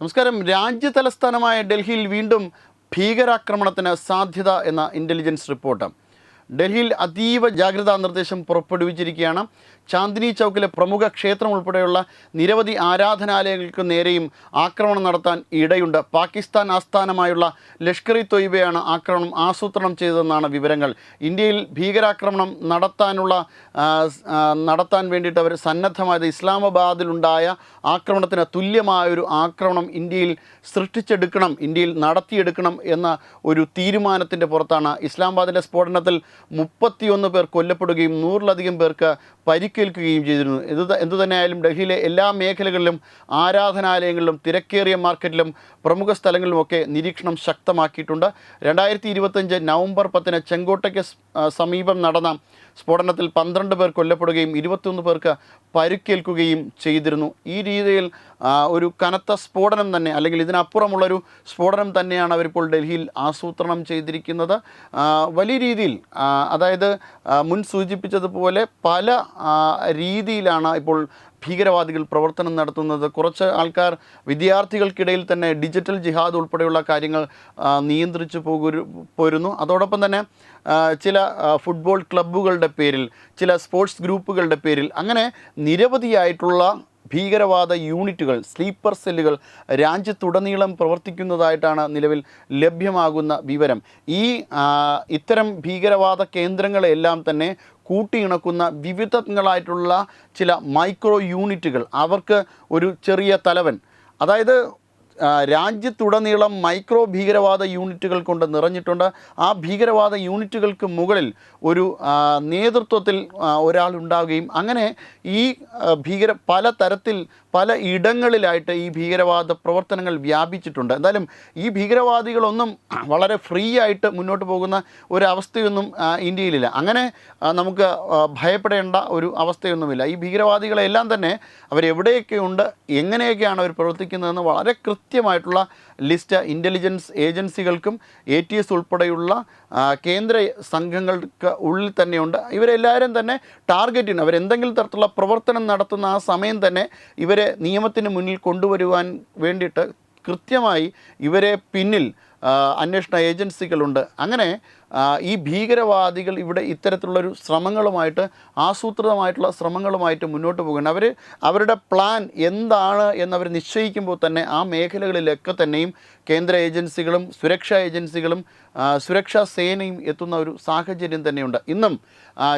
നമസ്കാരം. രാജ്യ തലസ്ഥാനമായ ഡൽഹിയിൽ വീണ്ടും ഭീകരാക്രമണത്തിന് സാധ്യത എന്ന ഇന്റലിജൻസ് റിപ്പോർട്ട് ഡൽഹിയിൽ അതീവ ജാഗ്രതാ നിർദ്ദേശം പുറപ്പെടുവിച്ചിരിക്കുകയാണ്. ചാന്ദിനി ചൗക്കിലെ പ്രമുഖ ക്ഷേത്രം ഉൾപ്പെടെയുള്ള നിരവധി ആരാധനാലയങ്ങൾക്ക് നേരെയും ആക്രമണം നടത്താൻ ഇടയുണ്ട്. പാകിസ്ഥാൻ ആസ്ഥാനമായുള്ള ലഷ്കർ ഇ തൊയ്ബയാണ് ആക്രമണം ആസൂത്രണം ചെയ്തതെന്നാണ് വിവരങ്ങൾ. ഇന്ത്യയിൽ ഭീകരാക്രമണം നടത്താനുള്ള നടത്താൻ വേണ്ടിയിട്ട് അവർ സന്നദ്ധമായത് ഇസ്ലാമാബാദിലുണ്ടായ ആക്രമണത്തിന് തുല്യമായൊരു ആക്രമണം ഇന്ത്യയിൽ സൃഷ്ടിച്ചെടുക്കണം ഇന്ത്യയിൽ നടത്തിയെടുക്കണം എന്ന ഒരു തീരുമാനത്തിന്റെ പുറത്താണ്. ഇസ്ലാമാബാദിലെ സ്ഫോടനത്തിൽ മുപ്പത്തിയൊന്ന് പേർ കൊല്ലപ്പെടുകയും നൂറിലധികം പേർക്ക് പരിക്കേൽക്കുകയും ചെയ്തിരുന്നു. എന്ത് എന്തുതന്നെയായാലും എന്തു തന്നെയായാലും ഡൽഹിയിലെ എല്ലാ മേഖലകളിലും ആരാധനാലയങ്ങളിലും തിരക്കേറിയ മാർക്കറ്റിലും പ്രമുഖ സ്ഥലങ്ങളിലുമൊക്കെ നിരീക്ഷണം ശക്തമാക്കിയിട്ടുണ്ട്. രണ്ടായിരത്തി ഇരുപത്തഞ്ച് നവംബർ പത്തിന് ചെങ്കോട്ടയ്ക്ക് സമീപം നടന്ന സ്ഫോടനത്തിൽ പന്ത്രണ്ട് പേർ കൊല്ലപ്പെടുകയും ഇരുപത്തിയൊന്ന് പേർക്ക് പരുക്കേൽക്കുകയും ചെയ്തിരുന്നു. ഈ രീതിയിൽ ഒരു കനത്ത സ്ഫോടനം തന്നെ അല്ലെങ്കിൽ ഇതിനപ്പുറമുള്ളൊരു സ്ഫോടനം തന്നെയാണ് അവരിപ്പോൾ ഡൽഹിയിൽ ആസൂത്രണം ചെയ്തിരിക്കുന്നത്. വലിയ രീതിയിൽ അതായത് മുൻ സൂചിപ്പിച്ചതുപോലെ പല രീതിയിലാണ് ഇപ്പോൾ ഭീകരവാദികൾ പ്രവർത്തനം നടത്തുന്നത്. കുറച്ച് ആൾക്കാർ വിദ്യാർത്ഥികൾക്കിടയിൽ തന്നെ ഡിജിറ്റൽ ജിഹാദ് ഉൾപ്പെടെയുള്ള കാര്യങ്ങൾ നിയന്ത്രിച്ച് പോകരു പോരുന്നു. അതോടൊപ്പം തന്നെ ചില ഫുട്ബോൾ ക്ലബ്ബുകളുടെ പേരിൽ ചില സ്പോർട്സ് ഗ്രൂപ്പുകളുടെ പേരിൽ അങ്ങനെ നിരവധിയായിട്ടുള്ള ഭീകരവാദ യൂണിറ്റുകൾ സ്ലീപ്പർ സെല്ലുകൾ രാജ്യത്തുടനീളം പ്രവർത്തിക്കുന്നതായിട്ടാണ് നിലവിൽ ലഭ്യമാകുന്ന വിവരം. ഈ ഇത്തരം ഭീകരവാദ കേന്ദ്രങ്ങളെല്ലാം തന്നെ കൂട്ടിയിണക്കുന്ന വിവിധങ്ങളായിട്ടുള്ള ചില മൈക്രോ യൂണിറ്റുകൾ. അവർക്ക് ഒരു ചെറിയ തലവൻ. അതായത് രാജ്യത്തുടനീളം മൈക്രോ ഭീകരവാദ യൂണിറ്റുകൾ കൊണ്ട് നിറഞ്ഞിട്ടുണ്ട്. ആ ഭീകരവാദ യൂണിറ്റുകൾക്ക് മുകളിൽ ഒരു നേതൃത്വത്തിൽ ഒരാൾ ഉണ്ടാവുകയും അങ്ങനെ ഈ ഭീകര പല തരത്തിൽ പല ഇടങ്ങളിലായിട്ട് ഈ ഭീകരവാദ പ്രവർത്തനങ്ങൾ വ്യാപിച്ചിട്ടുണ്ട്. എന്തായാലും ഈ ഭീകരവാദികളൊന്നും വളരെ ഫ്രീ ആയിട്ട് മുന്നോട്ട് പോകുന്ന ഒരു അവസ്ഥയൊന്നും ഇന്ത്യയിലില്ല. അങ്ങനെ നമുക്ക് ഭയപ്പെടേണ്ട ഒരു അവസ്ഥയൊന്നുമില്ല. ഈ ഭീകരവാദികളെല്ലാം തന്നെ അവരെവിടെയൊക്കെയുണ്ട് എങ്ങനെയൊക്കെയാണ് അവർ പ്രവർത്തിക്കുന്നതെന്ന് വളരെ കൃത്യമായിട്ടുള്ള ലിസ്റ്റ് ഇന്റലിജൻസ് ഏജൻസികൾക്കും എ ടി എസ് ഉൾപ്പെടെയുള്ള കേന്ദ്ര സംഘങ്ങൾക്ക് ഉള്ളിൽ തന്നെയുണ്ട്. ഇവരെല്ലാവരും തന്നെ ടാർഗറ്റിന് അവരെന്തെങ്കിലും തരത്തിലുള്ള പ്രവർത്തനം നടത്തുന്ന ആ സമയം തന്നെ ഇവരെ നിയമത്തിന് മുന്നിൽ കൊണ്ടുവരുവാൻ വേണ്ടിയിട്ട് കൃത്യമായി ഇവരെ പിന്നിൽ അന്വേഷണ ഏജൻസികളുണ്ട്. അങ്ങനെ ഈ ഭീകരവാദികൾ ഇവിടെ ഇത്തരത്തിലുള്ളൊരു ശ്രമങ്ങളുമായിട്ട് ആസൂത്രിതമായിട്ടുള്ള ശ്രമങ്ങളുമായിട്ട് മുന്നോട്ട് പോകുന്നു. അവർ അവരുടെ പ്ലാൻ എന്താണ് എന്നവർ നിശ്ചയിക്കുമ്പോൾ തന്നെ ആ മേഖലകളിലൊക്കെ തന്നെയും കേന്ദ്ര ഏജൻസികളും സുരക്ഷാ ഏജൻസികളും സുരക്ഷാ സേനയും എത്തുന്ന ഒരു സാഹചര്യം തന്നെയുണ്ട്. ഇന്നും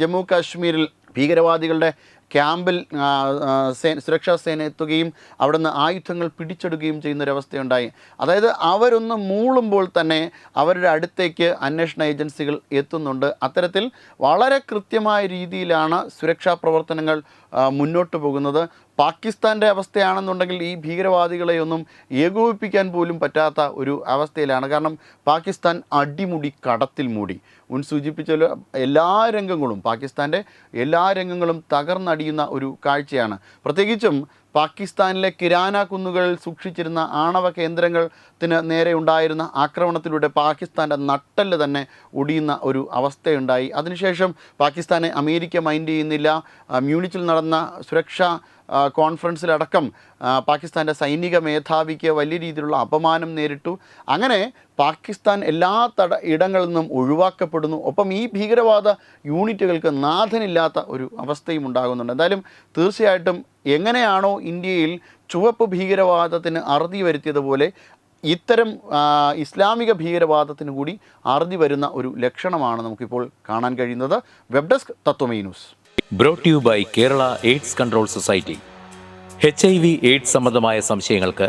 ജമ്മു കാശ്മീരിൽ ഭീകരവാദികളുടെ ക്യാമ്പിൽ സുരക്ഷാ സേന എത്തുകയും അവിടുന്ന് ആയുധങ്ങൾ പിടിച്ചെടുക്കുകയും ചെയ്യുന്നൊരവസ്ഥയുണ്ടായി. അതായത് അവരൊന്ന് മൂളുമ്പോൾ തന്നെ അവരുടെ അടുത്തേക്ക് അന്വേഷണ ഏജൻസികൾ എത്തുന്നുണ്ട്. അത്തരത്തിൽ വളരെ കൃത്യമായ രീതിയിലാണ് സുരക്ഷാ പ്രവർത്തനങ്ങൾ മുന്നോട്ട് പോകുന്നത്. പാകിസ്ഥാന്റെ അവസ്ഥയാണെന്നുണ്ടെങ്കിൽ ഈ ഭീകരവാദികളെയൊന്നും ഏകോപിപ്പിക്കാൻ പോലും പറ്റാത്ത ഒരു അവസ്ഥയിലാണ്. കാരണം പാകിസ്ഥാൻ അടിമുടി കടത്തിൽ മൂടി. മുൻ സൂചിപ്പിച്ചല്ലോ എല്ലാ രംഗങ്ങളും പാകിസ്ഥാന്റെ എല്ലാ രംഗങ്ങളും തകർന്നടിയുന്ന ഒരു കാഴ്ചയാണ്. പ്രത്യേകിച്ചും പാകിസ്ഥാനിലെ കിരാന കുന്നുകളിൽ സൂക്ഷിച്ചിരുന്ന ആണവ കേന്ദ്രത്തിന് നേരെ ഉണ്ടായിരുന്ന ആക്രമണത്തിലൂടെ പാകിസ്ഥാന്റെ നട്ടൽ തന്നെ ഒടിയുന്ന ഒരു അവസ്ഥയുണ്ടായി. അതിനുശേഷം പാകിസ്ഥാനെ അമേരിക്ക മൈൻഡ് ചെയ്യുന്നില്ല. മ്യൂണിച്ചിൽ നടന്ന സുരക്ഷാ കോൺഫറൻസിലടക്കം പാകിസ്ഥാന്റെ സൈനിക മേധാവിക്ക് വലിയ രീതിയിലുള്ള അപമാനം നേരിട്ടു. അങ്ങനെ പാകിസ്ഥാൻ എല്ലാ തട ഇടങ്ങളിൽ നിന്നും ഒഴിവാക്കപ്പെടുന്നു. ഒപ്പം ഈ ഭീകരവാദ യൂണിറ്റുകൾക്ക് നാഥനില്ലാത്ത ഒരു അവസ്ഥയും ഉണ്ടാകുന്നുണ്ട്. എന്തായാലും തീർച്ചയായിട്ടും എങ്ങനെയാണോ ഇന്ത്യയിൽ ചുവപ്പ് ഭീകരവാദത്തിന് അറുതി വരുത്തിയതുപോലെ ഇത്തരം ഇസ്ലാമിക ഭീകരവാദത്തിന് കൂടി അറുതി വരുന്ന ഒരു ലക്ഷണമാണ് നമുക്കിപ്പോൾ കാണാൻ കഴിയുന്നത്. Web desk Tatwamayi news. Brought you by Kerala AIDS control society H I V AIDS സംബന്ധമായ സംശയങ്ങൾക്ക്